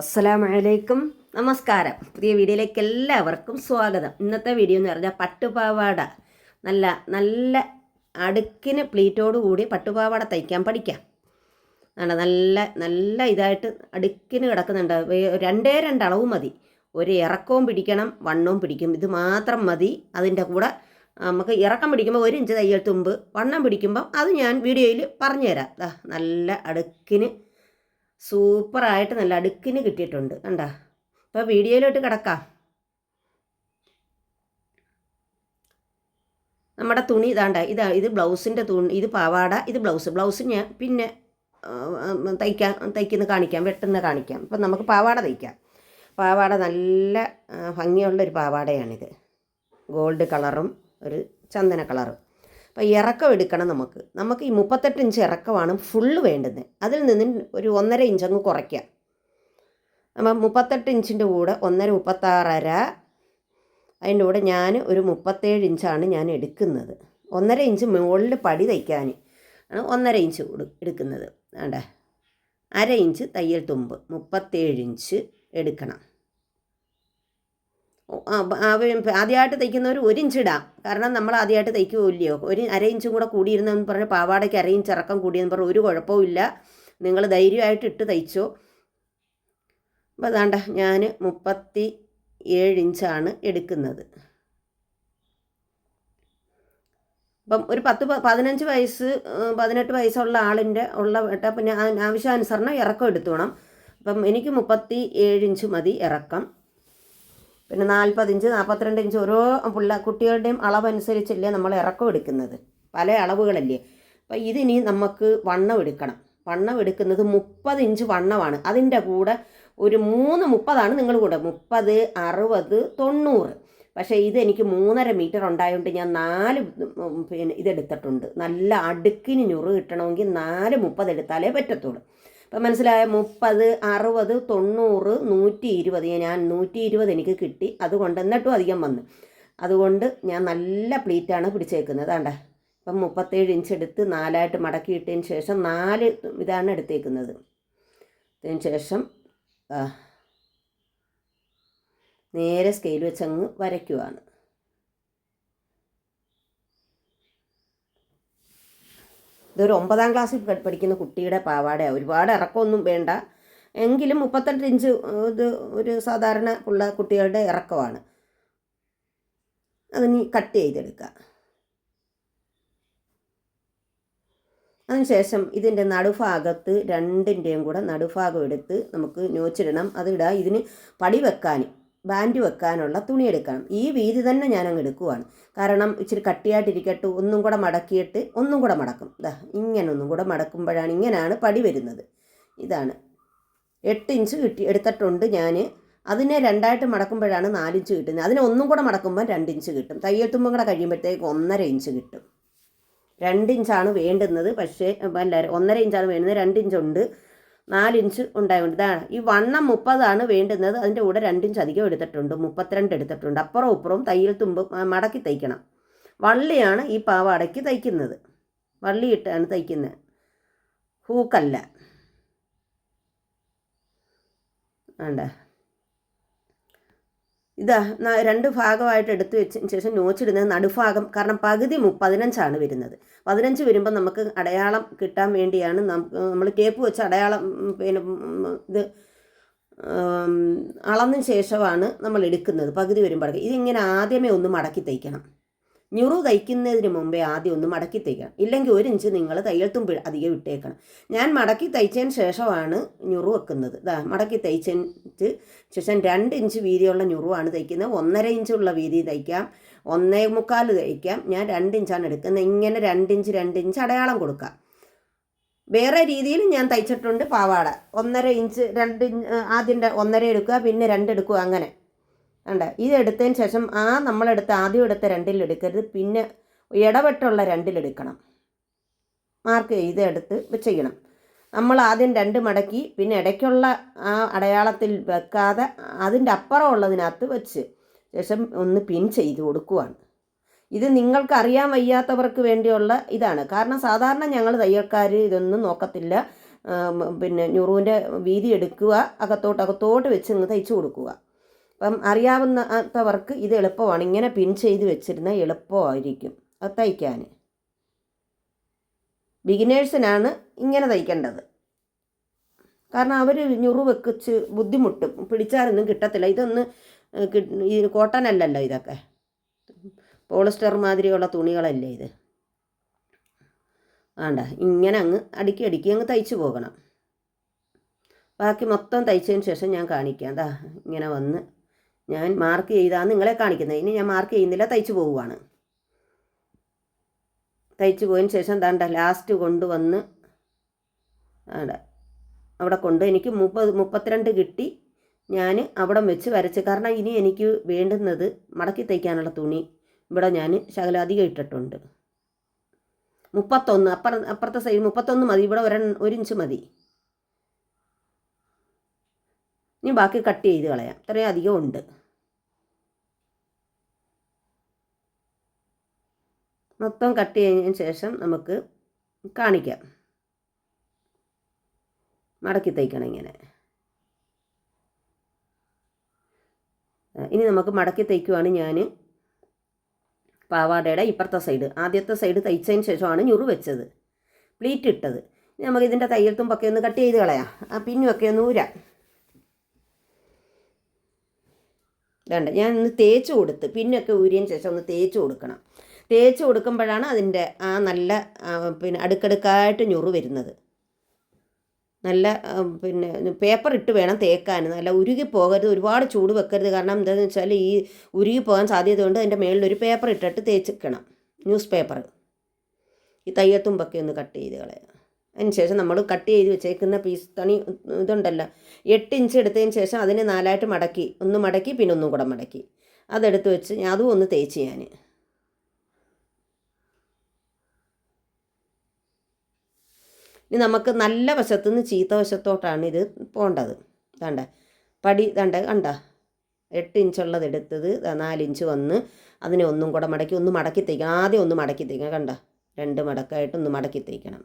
അസ്സലാമലൈക്കും. നമസ്കാരം. പുതിയ വീഡിയോയിലേക്ക് എല്ലാവർക്കും സ്വാഗതം. ഇന്നത്തെ വീഡിയോ എന്ന് പറഞ്ഞാൽ പട്ടുപാവാട. നല്ല നല്ല അടുക്കിന് കൂടി പട്ടുപാവാട തയ്ക്കാൻ പഠിക്കാം. ആണ് നല്ല നല്ല ഇതായിട്ട് അടുക്കിന് കിടക്കുന്നുണ്ട്. രണ്ടേ രണ്ടളവ് മതി. ഒരു ഇറക്കവും പിടിക്കണം വണ്ണവും പിടിക്കും. ഇത് മാത്രം മതി. അതിന്റെ കൂടെ നമുക്ക് ഇറക്കം പിടിക്കുമ്പോൾ ഒരു ഇഞ്ച് തയ്യൽ തുമ്പ് വണ്ണം പിടിക്കുമ്പോൾ അത് ഞാൻ വീഡിയോയിൽ പറഞ്ഞുതരാം. നല്ല അടുക്കിന് സൂപ്പറായിട്ട് നല്ല അടുക്കിന് കിട്ടിയിട്ടുണ്ട്. കണ്ടാ? അപ്പോൾ വീഡിയോയിലോട്ട് കിടക്കാം. നമ്മുടെ തുണി ഇതാണ്ട ഇതാ ഇത് ബ്ലൗസിന്റെ തുണി ഇത് പാവാട ഇത് ബ്ലൗസ്. ബ്ലൗസ് ഞാൻ പിന്നെ തയ്ക്കാൻ തയ്ക്കുന്ന കാണിക്കാം വെട്ടുന്ന കാണിക്കാം. അപ്പം നമുക്ക് പാവാട തയ്ക്കാം. പാവാട നല്ല ഭംഗിയുള്ള ഒരു പാവാടയാണിത്. ഗോൾഡ് കളറും ഒരു ചന്ദന കളറും. അപ്പോൾ ഇറക്കം എടുക്കണം നമുക്ക്. നമുക്ക് ഈ മുപ്പത്തെട്ട് ഇഞ്ച് ഇറക്കമാണ് ഫുള്ള് വേണ്ടുന്നത് അതിൽ നിന്ന് ഒരു ഒന്നര ഇഞ്ച് അങ്ങ് കുറയ്ക്കാം. അപ്പം മുപ്പത്തെട്ട് ഇഞ്ചിന്റെ കൂടെ ഒന്നര മുപ്പത്താറര അതിന്റെ കൂടെ ഞാൻ ഒരു മുപ്പത്തേഴ് ഇഞ്ചാണ് ഞാൻ എടുക്കുന്നത്. ഒന്നര ഇഞ്ച് മുകളിൽ പടി തയ്ക്കാൻ ആണ് ഒന്നര ഇഞ്ച് എടുക്കുന്നത്. വേണ്ട അര ഇഞ്ച് തയ്യൽ തുമ്പ്. മുപ്പത്തേഴ് ഇഞ്ച് എടുക്കണം. ആദ്യമായിട്ട് തയ്ക്കുന്നവർ ഒരു ഇഞ്ച് ഇടാം കാരണം നമ്മൾ ആദ്യമായിട്ട് തയ്ക്കുമില്ലയോ ഒരു അര ഇഞ്ചും കൂടെ കൂടിയിരുന്നെന്ന് പറഞ്ഞ് പാവാടയ്ക്ക് അര ഇഞ്ച് ഇറക്കം കൂടിയെന്ന് പറഞ്ഞ് ഒരു കുഴപ്പമില്ല നിങ്ങൾ ധൈര്യമായിട്ട് ഇട്ട് തയ്ച്ചോ. അപ്പോൾ അതാണ്ട ഞാൻ മുപ്പത്തി ഏഴ് ഇഞ്ചാണ് എടുക്കുന്നത്. അപ്പം ഒരു പത്ത് പതിനഞ്ച് വയസ്സ് പതിനെട്ട് വയസ്സുള്ള ആളിന്റെ ഉള്ള വെട്ട പിന്നെ ആവശ്യാനുസരണം ഇറക്കം എടുത്തോണം. അപ്പം എനിക്ക് മുപ്പത്തി ഏഴ് ഇഞ്ച് മതി ഇറക്കം. പിന്നെ നാൽപ്പത് ഇഞ്ച് നാൽപ്പത്തിരണ്ട് ഇഞ്ച് ഓരോ പിള്ള കുട്ടികളുടെയും അളവനുസരിച്ചല്ലേ നമ്മൾ ഇറക്കം എടുക്കുന്നത്. പല അളവുകളല്ലേ. അപ്പം ഇതിനി നമുക്ക് വണ്ണം എടുക്കണം. വണ്ണം എടുക്കുന്നത് മുപ്പത് ഇഞ്ച് വണ്ണമാണ്. അതിന്റെ കൂടെ ഒരു മൂന്ന് മുപ്പതാണ് നിങ്ങൾ കൂടെ. മുപ്പത് അറുപത് തൊണ്ണൂറ്. പക്ഷേ ഇത് എനിക്ക് മൂന്നര മീറ്റർ ഉണ്ടായതുകൊണ്ട് ഞാൻ നാല് പിന്നെ ഇതെടുത്തിട്ടുണ്ട്. നല്ല അടുക്കിന് ഞുറ് കിട്ടണമെങ്കിൽ നാല് മുപ്പത് എടുത്താലേ പറ്റത്തുള്ളൂ. അപ്പം മനസ്സിലായ? മുപ്പത് അറുപത് തൊണ്ണൂറ് നൂറ്റി ഇരുപത് ഞാൻ നൂറ്റി ഇരുപത് എനിക്ക് കിട്ടി. അതുകൊണ്ട് എന്നിട്ടും അധികം വന്നു. അതുകൊണ്ട് ഞാൻ നല്ല പ്ലീറ്റാണ് പിടിച്ചേക്കുന്നത്. ആണ്ട ഇപ്പം മുപ്പത്തേഴ് ഇഞ്ച് എടുത്ത് നാലായിട്ട് മടക്കിയിട്ടതിന് ശേഷം നാല് ഇതാണ് എടുത്തേക്കുന്നത്. അതിന് ശേഷം നേരെ സ്കെയിൽ വെച്ചങ്ങ് വരയ്ക്കുവാണ്. ഇതൊരു ഒമ്പതാം ക്ലാസ്സിൽ പഠി- പഠിക്കുന്ന കുട്ടിയുടെ പാവാടയാണ് ഒരുപാട് ഇറക്കമൊന്നും വേണ്ട. എങ്കിലും മുപ്പത്തെട്ട് ഇഞ്ച് ഇത് ഒരു സാധാരണ ഉള്ള കുട്ടികളുടെ ഇറക്കമാണ്. അതിനി കട്ട് ചെയ്തെടുക്കുക. അതിനുശേഷം ഇതിന്റെ നടുഭാഗത്ത് രണ്ടിന്റെയും കൂടെ നടുഭാഗം എടുത്ത് നമുക്ക് നോച്ചിടണം. അതിടാ ഇതിന് പടി വെക്കാൻ ബാൻഡ് വെക്കാനുള്ള തുണി എടുക്കണം. ഈ വീതി തന്നെ ഞാൻ അങ്ങ് എടുക്കുവാണ്. കാരണം ഇച്ചിരി കട്ടിയായിട്ടിരിക്കട്ടെ ഒന്നും കൂടെ മടക്കിയിട്ട് ഒന്നും കൂടെ മടക്കും. ദാ ഇങ്ങനെ ഒന്നും കൂടെ മടക്കുമ്പോഴാണ് ഇങ്ങനെയാണ് പടി വരുന്നത്. ഇതാണ്. എട്ട് ഇഞ്ച് കിട്ടി എടുത്തിട്ടുണ്ട് ഞാൻ അതിനെ രണ്ടായിട്ട് മടക്കുമ്പോഴാണ് നാലിഞ്ച് കിട്ടുന്നത്. അതിനെ ഒന്നും കൂടെ മടക്കുമ്പോൾ രണ്ട് ഇഞ്ച് കിട്ടും. തയ്യൽ തുമ്പും കൂടെ കഴിയുമ്പോഴത്തേക്ക് ഒന്നര ഇഞ്ച് കിട്ടും. രണ്ട് ഇഞ്ചാണ് വേണ്ടുന്നത്. പക്ഷേ അല്ല ഒന്നര ഇഞ്ചാണ് വേണ്ടുന്നത്. രണ്ട് ഇഞ്ചുണ്ട്. നാലിഞ്ച് ഉണ്ടായതുകൊണ്ട്. ഇതാണ്. ഈ വണ്ണം മുപ്പതാണ് വേണ്ടുന്നത്. അതിന്റെ കൂടെ രണ്ടിഞ്ച് അധികം എടുത്തിട്ടുണ്ട്. മുപ്പത്തിരണ്ട് എടുത്തിട്ടുണ്ട്. അപ്പുറം ഇപ്പുറവും തയ്യൽ തുമ്പ് മടക്കി തയ്ക്കണം. വള്ളിയാണ് ഈ പാവാടയ്ക്ക് തയ്ക്കുന്നത്. വള്ളി ഇട്ടാണ് തയ്ക്കുന്നത്. ഹൂക്കല്ല. വേണ്ട ഇതാ രണ്ട് ഭാഗമായിട്ട് എടുത്തു വെച്ചതിന് ശേഷം നോച്ചിടുന്നത് നടുഭാഗം കാരണം പകുതി പതിനഞ്ചാണ് വരുന്നത്. പതിനഞ്ച് വരുമ്പോൾ നമുക്ക് അടയാളം കിട്ടാൻ വേണ്ടിയാണ് നമ്മൾ കേപ്പ് വെച്ച് അടയാളം പിന്നെ ഇത് അളന്ന ശേഷമാണ് നമ്മൾ എടുക്കുന്നത്. പകുതി വരുമ്പോഴേക്ക് ഇതിങ്ങനെ ആദ്യമേ ഒന്ന് മടക്കി തയ്ക്കണം. ഞുറു തയ്ക്കുന്നതിന് മുമ്പേ ആദ്യം ഒന്ന് മടക്കി തയ്ക്കണം. ഇല്ലെങ്കിൽ ഒരു ഇഞ്ച് നിങ്ങൾ തയ്യൽ തുമ്പിൾ അധികം ഇട്ടേക്കണം. ഞാൻ മടക്കി തയ്ച്ചതിന് ശേഷമാണ് ഞുറു വെക്കുന്നത്. ഇതാ മടക്കി തയ്ച്ചതിന് ശേഷം രണ്ട് ഇഞ്ച് വീതിയുള്ള ഞുറുവാണ് തയ്ക്കുന്നത്. ഒന്നര ഇഞ്ചുള്ള വീതി തയ്ക്കാം. ഒന്നേ മുക്കാൽ തയ്ക്കാം. ഞാൻ രണ്ട് ഇഞ്ചാണ് എടുക്കുന്നത്. ഇങ്ങനെ രണ്ട് ഇഞ്ച് രണ്ട് ഇഞ്ച് അടയാളം കൊടുക്കാം. വേറെ രീതിയിൽ ഞാൻ തയ്ച്ചിട്ടുണ്ട് പാവാട. ഒന്നര ഇഞ്ച് രണ്ട് ഇഞ്ച് ആദ്യം ഒന്നര എടുക്കുക പിന്നെ രണ്ട് എടുക്കുക അങ്ങനെ. വേണ്ട ഇത് എടുത്തതിന് ശേഷം ആ നമ്മളെടുത്ത ആദ്യം എടുത്ത രണ്ടിൽ എടുക്കരുത്. പിന്നെ ഇടവെട്ടുള്ള രണ്ടിലെടുക്കണം മാർക്ക് ചെയ്ത് എടുത്ത് ചെയ്യണം നമ്മൾ ആദ്യം രണ്ട് മടക്കി പിന്നെ ഇടയ്ക്കുള്ള ആ അടയാളത്തിൽ വെക്കാതെ അതിന്റെ അപ്പുറം ഉള്ളതിനകത്ത് വെച്ച് ശേഷം ഒന്ന് പിൻ ചെയ്ത് കൊടുക്കുവാണ്. ഇത് നിങ്ങൾക്ക് അറിയാൻ വയ്യാത്തവർക്ക് വേണ്ടിയുള്ള ഇതാണ്. കാരണം സാധാരണ ഞങ്ങൾ തയ്യൽക്കാർ ഇതൊന്നും നോക്കത്തില്ല. പിന്നെ ഞുറുവിന്റെ വീതി എടുക്കുക അകത്തോട്ട് അകത്തോട്ട് വെച്ച് ഇങ്ങ് തയ്ച്ചു കൊടുക്കുക. അപ്പം അറിയാവുന്നവർക്ക് ഇത് എളുപ്പമാണ്. ഇങ്ങനെ പിൻ ചെയ്ത് വെച്ചിരുന്ന എളുപ്പമായിരിക്കും. അത് തയ്ക്കാൻ. ബിഗിനേഴ്സിനാണ് ഇങ്ങനെ തയ്ക്കേണ്ടത്. കാരണം അവർ ഞുറുവെക്കിച്ച് ബുദ്ധിമുട്ടും. പിടിച്ചാലൊന്നും കിട്ടത്തില്ല. ഇതൊന്ന് ഈ കോട്ടൺ അല്ലല്ലോ ഇതൊക്കെ. പോളിസ്റ്റർ മാതിരിയുള്ള തുണികളല്ലേ ഇത്. വേണ്ട ഇങ്ങനെ അങ്ങ് അടുക്കി അടുക്കി അങ്ങ് തയ്ച്ചു പോകണം. ബാക്കി മൊത്തം തയ്ച്ചതിന് ശേഷം ഞാൻ കാണിക്കാം. അതാ ഇങ്ങനെ വന്ന് ഞാൻ മാർക്ക് ചെയ്താണ് നിങ്ങളെ കാണിക്കുന്നത്. ഇനി ഞാൻ മാർക്ക് ചെയ്യുന്നില്ല തയ്ച്ചു പോവുകയാണ് തയ്ച്ചു പോയതിന് ശേഷം ദാണ്ട ലാസ്റ്റ് കൊണ്ടുവന്ന് അവിടെ കൊണ്ട് എനിക്ക് മുപ്പത് മുപ്പത്തിരണ്ട് കിട്ടി. ഞാൻ അവിടെ വെച്ച് വരച്ച് കാരണം ഇനി എനിക്ക് വേണ്ടുന്നത് മടക്കി തയ്ക്കാനുള്ള തുണി ഇവിടെ ഞാൻ ശകലാധികം ഇട്ടിട്ടുണ്ട്. മുപ്പത്തൊന്ന് അപ്പുറ അപ്പുറത്തെ സൈഡ് മുപ്പത്തൊന്ന് മതി ഇവിടെ ഒരു ഒരു ഇഞ്ച് മതി. ഇനി ബാക്കി കട്ട് ചെയ്ത് കളയാം. ഇത്രയും അധികം ഉണ്ട്. മൊത്തം കട്ട് ചെയ്തതിന് ശേഷം നമുക്ക് കാണിക്കാം. മടക്കി തയ്ക്കണം ഇങ്ങനെ. ഇനി നമുക്ക് മടക്കി തയ്ക്കുവാണ് ഞാൻ പാവാടയുടെ ഇപ്പുറത്തെ സൈഡ് ആദ്യത്തെ സൈഡ് തയ്ച്ചതിന് ശേഷമാണ് ഞുറു വെച്ചത്. പ്ലീറ്റ് ഇട്ടത്. നമുക്ക് ഇതിന്റെ തയ്യൽ തുമ്പൊക്കെ ഒന്ന് കട്ട് ചെയ്ത് കളയാം. ആ പിന്നുമൊക്കെ ഒന്ന് ഊരാം. വേണ്ട ഞാൻ ഒന്ന് തേച്ച് കൊടുത്ത് പിന്നൊക്കെ ഊരിയതിന് ശേഷം ഒന്ന് തേച്ച് കൊടുക്കണം. തേച്ച് കൊടുക്കുമ്പോഴാണ് അതിന്റെ ആ നല്ല പിന്നെ അടുക്കടുക്കായിട്ട് ഞുറു വരുന്നത്. നല്ല പിന്നെ പേപ്പർ ഇട്ട് വേണം തേക്കാൻ നല്ല ഉരുകി പോകരുത് ഒരുപാട് ചൂട് വെക്കരുത്. കാരണം എന്താണെന്ന് വെച്ചാൽ ഈ ഉരുകി പോകാൻ സാധ്യത കൊണ്ട് അതിന്റെ മേളിൽ ഒരു പേപ്പർ ഇട്ടിട്ട് തേച്ചിക്കണം ന്യൂസ് പേപ്പർ ഈ തയ്യത്തുമ്പൊക്കെ ഒന്ന് കട്ട് ചെയ്ത് കളയാം. അതിന് ശേഷം നമ്മൾ കട്ട് ചെയ്ത് വെച്ചേക്കുന്ന പീസ് തണി ഇതുണ്ടല്ലോ. എട്ട് ഇഞ്ച് എടുത്തതിന് ശേഷം അതിനെ നാലായിട്ട് മടക്കി. ഒന്ന് മടക്കി പിന്നെ ഒന്നും കൂടെ മടക്കി. അതെടുത്ത് വെച്ച് അതും ഒന്ന് തേച്ച് ഞാൻ ഇനി നമുക്ക് നല്ല വശത്തു നിന്ന് ചീത്ത വശത്തോട്ടാണ് ഇത് പോകേണ്ടത് വേണ്ട പടി വേണ്ട കണ്ട? എട്ട് ഇഞ്ചുള്ളത് എടുത്തത് നാലിഞ്ച് വന്ന് അതിനെ ഒന്നും കൂടെ മടക്കി ഒന്ന് മടക്കി തേക്കണം. ആദ്യം ഒന്ന് മടക്കി തേക്കണം കണ്ട? രണ്ട് മടക്കായിട്ട് ഒന്ന് മടക്കി തയ്ക്കണം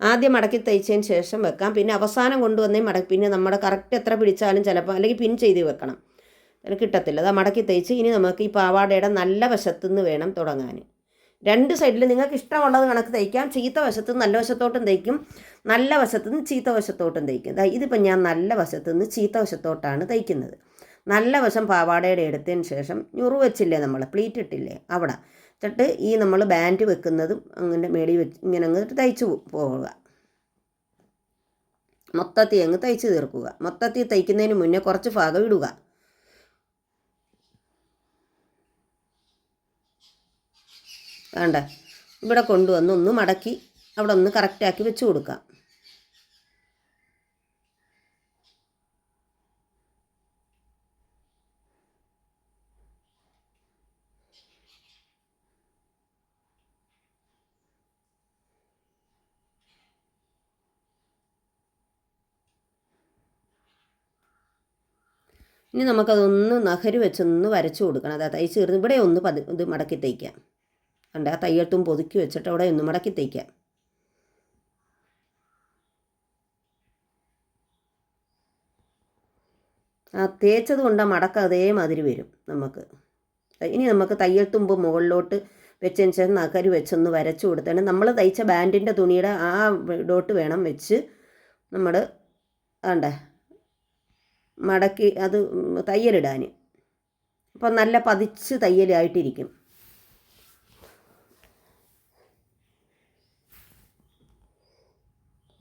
ആദ്യം മടക്കി തയ്ച്ചതിന് ശേഷം വെക്കാം. പിന്നെ അവസാനം കൊണ്ടുവന്നേ മടക്കി. പിന്നെ നമ്മുടെ കറക്റ്റ് എത്ര പിടിച്ചാലും ചിലപ്പോൾ അല്ലെങ്കിൽ പിൻ ചെയ്ത് വെക്കണം. കിട്ടത്തില്ല. അത് മടക്കി തയ്ച്ച്. ഇനി നമുക്ക് ഈ പാവാടയുടെ നല്ല വശത്തുനിന്ന് വേണം തുടങ്ങാൻ. രണ്ട് സൈഡിൽ നിങ്ങൾക്ക് ഇഷ്ടമുള്ളത് കണക്ക് തയ്ക്കാം. ചീത്ത വശത്ത് നിന്ന് നല്ല വശത്തോട്ടും തയ്ക്കും. നല്ല വശത്തു നിന്ന് ചീത്ത വശത്തോട്ടും തയ്ക്കും. ഇതിപ്പോൾ ഞാൻ നല്ല വശത്തു നിന്ന് ചീത്ത വശത്തോട്ടാണ് തയ്ക്കുന്നത്. നല്ല വശം പാവാടയുടെ എടുത്തതിന് ശേഷം ഞുറു വെച്ചില്ലേ നമ്മൾ പ്ലീറ്റ് ഇട്ടില്ലേ? അവിടെ. എന്നിട്ട് ഈ നമ്മൾ ബാൻഡ് വെക്കുന്നതും അങ്ങനെ മേടി വെച്ച് ഇങ്ങനെ അങ്ങ് തയ്ച്ചു പോവുക. മൊത്തത്തിൽ അങ്ങ് തയ്ച്ച് തീർക്കുക. മൊത്തത്തിൽ തയ്ക്കുന്നതിന് മുന്നേ കുറച്ച് ഭാഗം ഇടുക. വേണ്ട ഇവിടെ കൊണ്ടുവന്ന് ഒന്ന് മടക്കി അവിടെ ഒന്ന് കറക്റ്റാക്കി വെച്ച് കൊടുക്കാം ഇനി നമുക്കതൊന്ന് നഹര് വെച്ചൊന്ന് വരച്ചു കൊടുക്കണം. അതായത് തയ്ച്ച് തീർന്ന് ഇവിടെ ഒന്ന് പതി ഇത് മടക്കി തയ്ക്കാം കണ്ട ആ തയ്യട്ടും പൊതുക്കി വെച്ചിട്ട് അവിടെ ഒന്ന് മടക്കി തയ്ക്കാം ആ തേച്ചത് കൊണ്ട് ആ മടക്ക അതേമാതിരി വരും നമുക്ക്. ഇനി നമുക്ക് തയ്യൽ മുകളിലോട്ട് വെച്ചതിന് ശേഷം നഖരി വെച്ചൊന്ന് വരച്ചു കൊടുത്താണ് നമ്മൾ തയ്ച്ച ബാൻഡിന്റെ തുണിയുടെ ആ ഡോട്ട് വേണം വെച്ച് നമ്മൾ വേണ്ടേ മടക്കി അത് തയ്യലിടാൻ. അപ്പോൾ നല്ല പതിച്ച് തയ്യലായിട്ടിരിക്കും.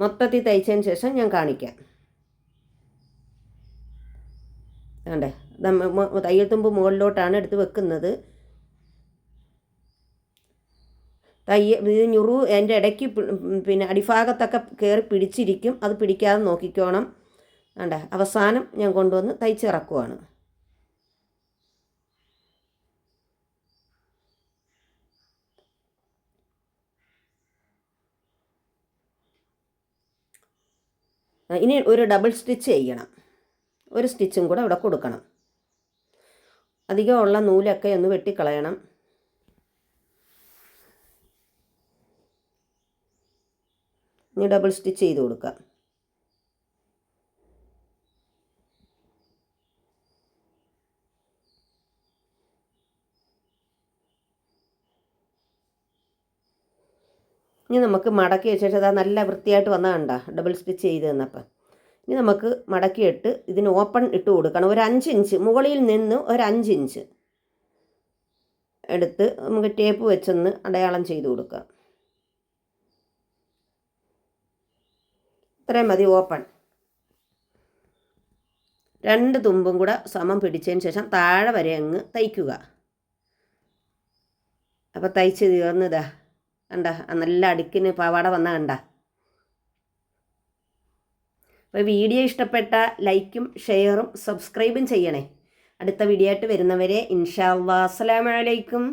മൊത്തത്തിൽ തയ്ച്ചതിന് ശേഷം ഞാൻ കാണിക്കാം. വേണ്ടേ തയ്യൽ തുമ്പ് മുകളിലോട്ടാണ് എടുത്ത് വെക്കുന്നത്. തയ്യ ഇത് ഞുറു എന്റെ ഇടയ്ക്ക് പിന്നെ അടിഭാഗത്തൊക്കെ കയറി പിടിച്ചിരിക്കും. അത് പിടിക്കാതെ നോക്കിക്കോണം. വേണ്ട അവസാനം ഞാൻ കൊണ്ടുവന്ന് തയ്ച്ചിറക്കുവാണ്. ഇനി ഒരു ഡബിൾ സ്റ്റിച്ച് ചെയ്യണം. ഒരു സ്റ്റിച്ചും കൂടെ ഇവിടെ കൊടുക്കണം. അധികമുള്ള നൂലൊക്കെ ഒന്ന് വെട്ടിക്കളയണം. ഇനി ഡബിൾ സ്റ്റിച്ച് ചെയ്ത് കൊടുക്കാം. ഇനി നമുക്ക് മടക്കി വെച്ച ശേഷം അത് നല്ല വൃത്തിയായിട്ട് വന്നാൽ കണ്ട ഡബിൾ സ്റ്റിച്ച് ചെയ്ത് തന്നപ്പം. ഇനി നമുക്ക് മടക്കിയിട്ട് ഇതിന് ഓപ്പൺ ഇട്ട് കൊടുക്കണം. ഒരു അഞ്ച് ഇഞ്ച് മുകളിൽ നിന്ന് ഒരു അഞ്ച് ഇഞ്ച് എടുത്ത് നമുക്ക് ടേപ്പ് വെച്ചൊന്ന് അടയാളം ചെയ്ത് കൊടുക്കുക ഇത്രയും മതി ഓപ്പൺ രണ്ട് തുമ്പും കൂടെ സമം പിടിച്ചതിന് ശേഷം താഴെ വരെ അങ്ങ് തയ്ക്കുക. അപ്പോൾ തയ്ച്ച് തീർന്നതാ. കണ്ട നല്ല അടുക്കിന് പാവാട വന്ന കണ്ട. അപ്പോൾ വീഡിയോ ഇഷ്ടപ്പെട്ട ലൈക്കും ഷെയറും സബ്സ്ക്രൈബും ചെയ്യണേ. അടുത്ത വീഡിയോ ആയിട്ട് വരുന്നവരെ ഇൻഷാ അള്ളാഹ് അസ്സലാമു അലൈക്കും.